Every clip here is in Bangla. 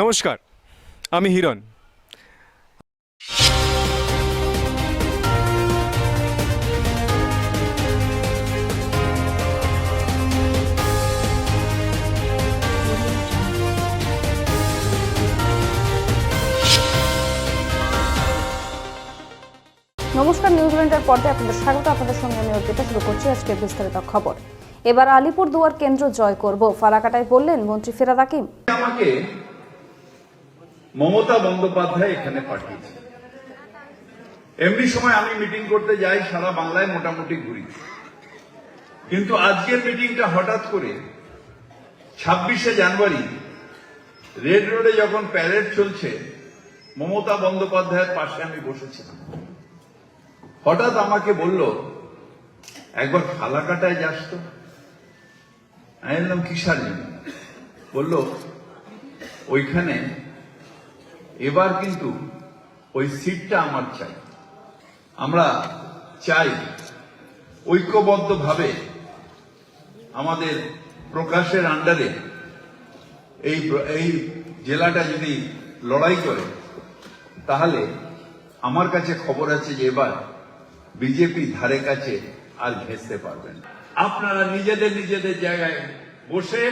নমস্কার আমি হিরণ। নমস্কার নিউজিল্যান্ডের পর্দায় আপনাদের স্বাগত। আপনাদের সঙ্গে আমি অর্পিতা শুরু করছি আজকের বিস্তারিত খবর। এবার আলিপুর দুয়ার কেন্দ্র জয় করব। ফালাকাটায় বললেন মন্ত্রী ফেরাদ হাকিম। আমাকে মমতা বন্দ্যোপাধ্যায় এখানে পাঠিয়েছে। এমনি সময় আমি মিটিং করতে যাই, সারা বাংলায় মোটামুটি ঘুরি। কিন্তু আজকের মিটিংটা হঠাৎ করে ছাব্বিশে জানুয়ারি, রেড রোডে যখন প্যারেড চলছে, মমতা বন্দ্যোপাধ্যায়ের পাশে আমি বসেছিলাম। হঠাৎ আমাকে বলল, একবার ফালাকাটায় যাস তো। আমি বললাম, কিসার জন্য? বলল, ওইখানে এবার কিন্তু ওই সিটটা আমার চাই। আমরা চাই ঐক্যবদ্ধভাবে আমাদের প্রকাশের আন্ডারে এই এই জেলাটা যদি লড়াই করে, তাহলে আমার কাছে খবর আছে যে এবার বিজেপি ধারে কাছে আর ঘেঁচতে পারবেন আপনারা নিজেদের নিজেদের জায়গায় বসে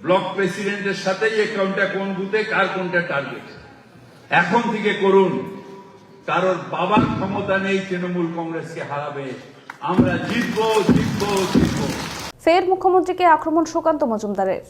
ব্লক প্রেসিডেন্টের সাথে যে কোনটা কোন বুথে কার কোনটা টার্গেট এখন থেকে করুন। কারোর বাবার ক্ষমতা নেই তৃণমূল কংগ্রেসকে হারাবে। আমরা জিতবো জিতবো জিতবো। ফের মুখ্যমন্ত্রীকে আক্রমণ সুকান্ত মজুমদারের।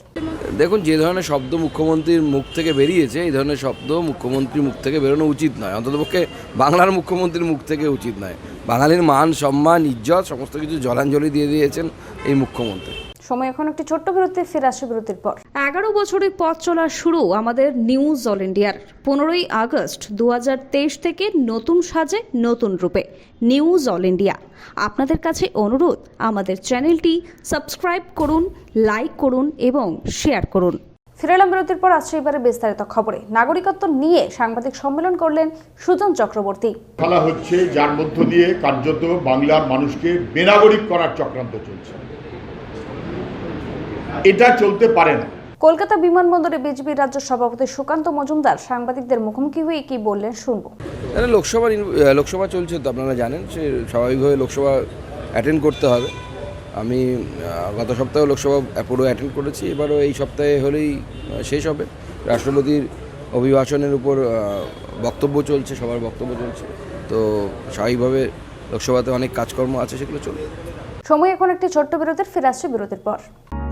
দেখুন যে ধরনের শব্দ মুখ্যমন্ত্রীর মুখ থেকে বেরিয়েছে এই ধরনের শব্দ মুখ্যমন্ত্রীর মুখ থেকে বেরোনো উচিত নয়। অন্ততপক্ষে বাংলার মুখ্যমন্ত্রীর মুখ থেকে উচিত নয়। বাঙালির মান সম্মান ইজ্জত সমস্ত কিছু জলাঞ্জলি দিয়ে দিয়েছেন এই মুখ্যমন্ত্রী। সময় এখন একটি ছোট্ট বিরতি ফিরে আসে বিরতির পর। এগারো বছরের পথ চলা শুরু আমাদের নিউজ অল ইন্ডিয়ার। পনেরোই আগস্ট দুহাজার তেইশ থেকে নতুন সাজে নতুন রূপে নিউজ অল ইন্ডিয়া। আপনাদের কাছে অনুরোধ আমাদের চ্যানেলটি সাবস্ক্রাইব করুন লাইক করুন এবং শেয়ার করুন। ফিরে এলাম বিরতির পর আসছে এবারে বিস্তারিত খবরে। নাগরিকত্ব নিয়ে সাংবাদিক সম্মেলন করলেন সুজন চক্রবর্তী। ফেলা হচ্ছে যার মধ্য দিয়ে কার্যত বাংলার মানুষকে বেনাগরিক করার চক্রান্ত চলছে। এটা চলতে পারে না। কলকাতা বিমানবন্দরে বিজেপির রাজ্য সভাপতি সুকান্ত মজুমদার সাংবাদিকদের মুখোমুখি হয়ে কি বললেন শুনব। লোকসভা লোকসভা চলছে তো আপনারা জানেন সে স্বাভাবিকভাবে লোকসভা অ্যাটেন্ড করতে হবে। আমি গত সপ্তাহে লোকসভা পুরো অ্যাটেন্ড করেছি এবারও এই সপ্তাহে হলেই শেষ হবে। রাষ্ট্রপতির অভিভাষণের উপর বক্তব্য চলছে সবার বক্তব্য চলছে। তো স্বাভাবিকভাবে লোকসভাতে অনেক কাজকর্ম আছে সেগুলো চলবে। সময় এখন একটি ছোট্ট বিরতির ফিরে আসছে বিরতির পর।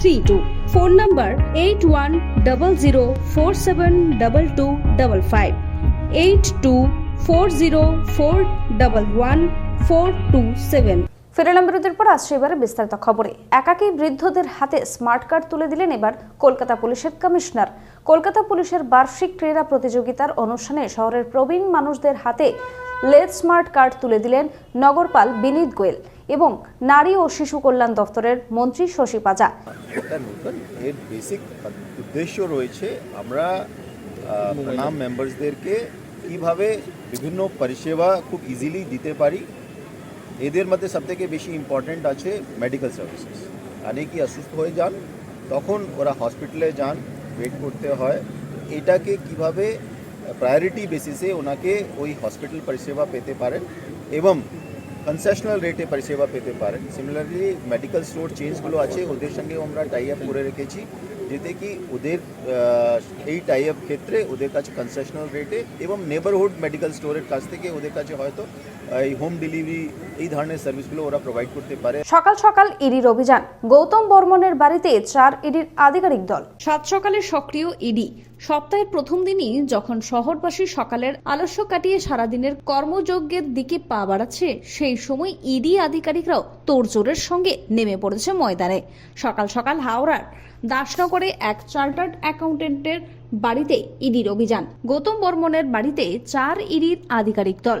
three two phone number eight one double zero four seven double two double five eight two four zero four double one four two seven ফিরে এলাম বিরতির পর আসছে এবারে বিস্তারিত খবরে। একাকী বৃদ্ধদের হাতে স্মার্ট কার্ড তুলে দিলেন এবার কলকাতা পুলিশের কমিশনার। কলকাতা পুলিশের বার্ষিক ক্রীড়া প্রতিযোগিতার অনুষ্ঠানে শহরের প্রবীণ মানুষদের হাতে লেড স্মার্ট কার্ড তুলে দিলেন নগরপাল বিনীত গোয়েল। এবং নারী ও শিশু কল্যাণ দফতরের মন্ত্রী শশী পাজা। এর বেসিক উদ্দেশ্য রয়েছে আমরা প্রণাম মেম্বার্সদেরকে কীভাবে বিভিন্ন পরিষেবা খুব ইজিলি দিতে পারি। এদের মধ্যে সবথেকে বেশি ইম্পর্ট্যান্ট আছে মেডিকেল সার্ভিসেস মানে কি অসুস্থ হয়ে যান, তখন ওরা হসপিটালে যান ওয়েট করতে হয়। এটাকে কীভাবে প্রায়োরিটি বেসিসে ওনাকে ওই হসপিটাল পরিষেবা পেতে পারেন। এবং কনসেশনাল রেটে পরিষেবা পেতে পারেন। সিমিলারলি মেডিকেল স্টোর চেঞ্জগুলো আছে, ওদের সঙ্গে আমরা টাই আপ করে রেখেছি, যেতে কি ওদের এই টাই আপ ক্ষেত্রে ওদের কাছে কনসেশনাল রেটে এবং নেবারহুড মেডিকেল স্টোরের কাছ থেকে ওদের কাছে হয়তো এই হোম ডেলিভারি এই ধরনের সার্ভিসগুলো ওরা প্রোভাইড করতে পারে। সকাল সকাল ইডির অভিযান। গৌতম বর্মনের বাড়িতে চার ইডির আধিকারিক দল। সাত সকালে সক্রিয় ইডি। সপ্তাহের প্রথম দিনই যখন শহরবাসী সকালের আলস্য কাটিয়ে সারাদিনের কর্মযজ্ঞের দিকে পা বাড়াচ্ছে সেই সময় ইডি আধিকারিকরাও তোড়জোড়ের সঙ্গে নেমে পড়েছে ময়দানে। সকাল সকাল হাওড়ার দাসনগরে এক চার্টার্ড অ্যাকাউন্টেন্টের বাড়িতে ইডির অভিযান। গৌতম বর্মনের বাড়িতে চার ইডির আধিকারিক দল।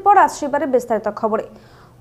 বিরতির পর আজ সেবারে বিস্তারিত খবরে।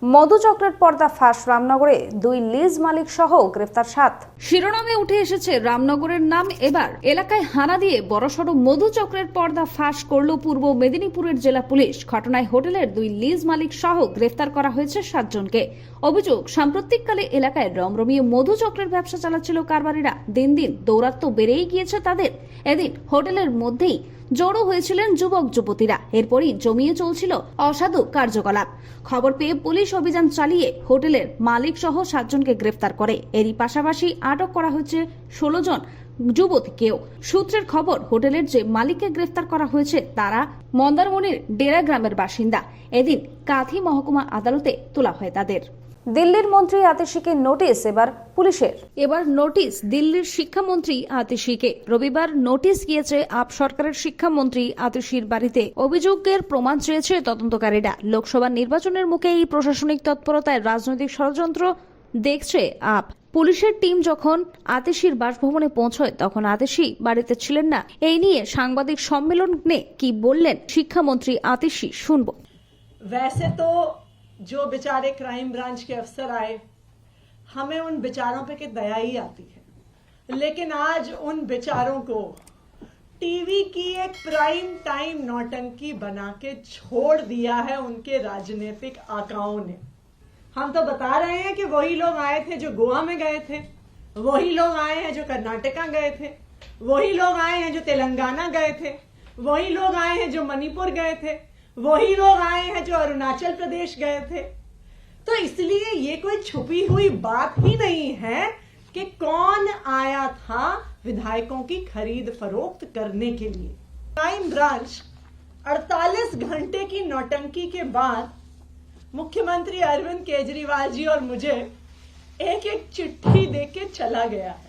মধুচক্রের পর্দা ফাঁস রামনগরে, দুই লিজ মালিক সহ গ্রেফতার সাত। শিরোনামে উঠে এসেছে রামনগরের নাম এবার। এলাকায় হানা দিয়ে বড়সড় মধুচক্রের পর্দা ফাঁস করল পূর্ব মেদিনীপুরের জেলা পুলিশ। ঘটনায় হোটেলের দুই লিজ মালিক সহ গ্রেফতার করা হয়েছে সাতজনকে অভিযোগ, সাম্প্রতিককালে এলাকায় রমরমিয়ে মধুচক্রের ব্যবসা চালাচ্ছিল কারবারিরা। দিন দিন দৌরাত্ম্য বেড়েই গিয়েছে তাদের। এদিন হোটেলের মধ্যেই জড়ো হয়েছিলেন যুবক যুবতীরা। এরপরই জমিয়ে চলছিল অসাধু কার্যকলাপ। খবর পেয়ে পুলিশ অভিযান চালিয়ে হোটেলের মালিক সহ সাতজনকে গ্রেফতার করে। এরই পাশাপাশি আটক করা হয়েছে ষোলো জন যুবতীকেও। সূত্রের খবর, হোটেলের যে মালিককে গ্রেফতার করা হয়েছে তারা মন্দারমণির ডেরা গ্রামের বাসিন্দা। এদিন কাঁথি মহকুমা আদালতে তোলা হয় তাদের। দিল্লির মন্ত্রী আতিশিকে নোটিশ এবার পুলিশের এবার নোটিশ দিল্লির শিক্ষামন্ত্রী আতিশিকে রবিবার নোটিশ গিয়েছে আপ সরকারের শিক্ষামন্ত্রী আতিশির বাড়িতে অভিযোগের প্রমাণ চেয়েছে তদন্তকারীরা লোকসভা নির্বাচনের মুখে এই প্রশাসনিক তৎপরতায় রাজনৈতিক ষড়যন্ত্র দেখছে আপ পুলিশের টিম যখন আতিশির বাসভবনে পৌঁছয় তখন আতিশি বাড়িতে ছিলেন না এই নিয়ে সাংবাদিক সম্মেলনে কি বললেন শিক্ষামন্ত্রী আতিশি শুনবো वैसे तो जो बेचारे क्राइम ब्रांच के अफसर आए, हमें उन बेचारों पे के दया ही आती है? लेकिन आज उन बेचारों को टीवी की एक प्राइम टाइम नौटंकी बना के छोड़ दिया है उनके राजनीतिक आकाओं ने। हम तो बता रहे हैं कि वही लोग आए थे जो गोवा में गए थे, वही लोग आए हैं जो कर्नाटका गए थे, वही लोग आए हैं जो तेलंगाना गए थे, वही लोग आए हैं जो मणिपुर गए थे वही लोग आए हैं जो अरुणाचल प्रदेश गए थे। तो इसलिए ये कोई छुपी हुई बात ही नहीं है कि कौन आया था विधायकों की खरीद फरोख्त करने के लिए। क्राइम ब्रांच 48 घंटे की नौटंकी के बाद मुख्यमंत्री अरविंद केजरीवाल जी और मुझे एक एक चिट्ठी देके चला गया है।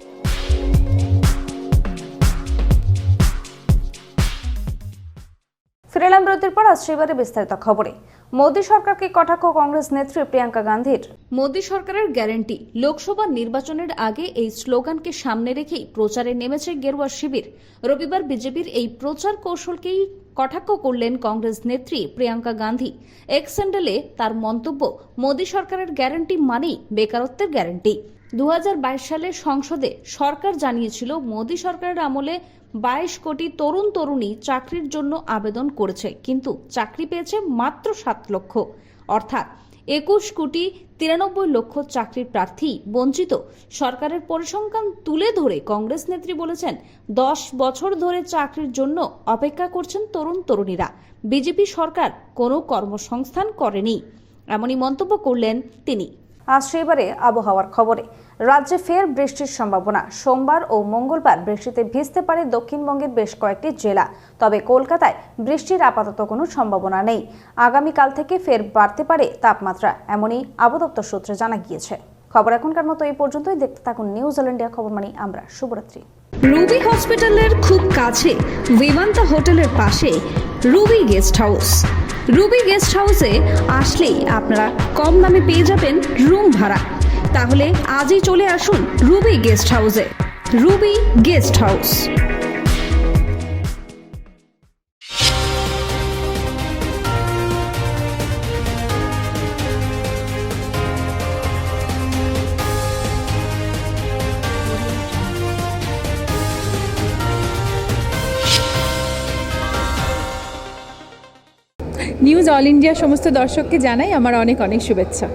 ফিরেলাম বিরতির পর আজ সেবারে বিস্তারিত খবরে। মোদী সরকারকে কটাক্ষ কংগ্রেস নেত্রী প্রিয়াঙ্কা গান্ধীর। মোদী সরকারের গ্যারান্টি, লোকসভা নির্বাচনের আগে এই স্লোগানকে সামনে রেখেই প্রচারে নেমেছে গেরুয়া শিবির। রবিবার বিজেপির এই প্রচার কৌশলকেই কটাক্ষ করলেন কংগ্রেস নেত্রী প্রিয়াঙ্কা গান্ধী। এক্স স্যান্ডেলে তার মন্তব্য, মোদী সরকারের গ্যারান্টি মানেই বেকারত্বের গ্যারান্টি। দু হাজার বাইশ সালে সংসদে সরকার জানিয়েছিল, মোদী সরকারের আমলে বাইশ কোটি তরুণ তরুণী চাকরির জন্য আবেদন করেছে, কিন্তু চাকরি পেয়েছে মাত্র সাত লক্ষ। অর্থাৎ একুশ কোটি তিরানব্বই লক্ষ চাকরির প্রার্থী বঞ্চিত। সরকারের পরিসংখ্যান তুলে ধরে কংগ্রেস নেত্রী বলেছেন, দশ বছর ধরে চাকরির জন্য অপেক্ষা করছেন তরুণ তরুণীরা। বিজেপি সরকার কোনো কর্মসংস্থান করেনি। এমনই মন্তব্য করলেন তিনি। আসছে এবারে আবহাওয়ার খবরে। রাজ্যে ফের বৃষ্টির সম্ভাবনা। সোমবার ও মঙ্গলবার বৃষ্টিতে ভিজতে পারে দক্ষিণবঙ্গের বেশ কয়েকটি জেলা। তবে কলকাতায় বৃষ্টির আপাতত কোনো সম্ভাবনা নেই। আগামীকাল থেকে ফের বাড়তে পারে তাপমাত্রা, এমনই আবহাওয়া দপ্তর সূত্রে জানা গিয়েছে। খবর এখনকার মতো এই পর্যন্তই। দেখতে থাকুন নিউজ অল ইন্ডিয়া খবর মানি আমরা শুভরাত্রি। রুবি হসপিটালের খুব কাছে, বিমান্তা হোটেলের পাশে Ruby guest house. Ruby guest হাউসে আসলেই আপনারা কম দামে পেয়ে যাবেন রুম ভাড়া। তাহলে আজই চলে আসুন রুবি গেস্ট হাউসে। Ruby guest house. All India সমস্ত দর্শককে জানাই আমার অনেক অনেক শুভেচ্ছা।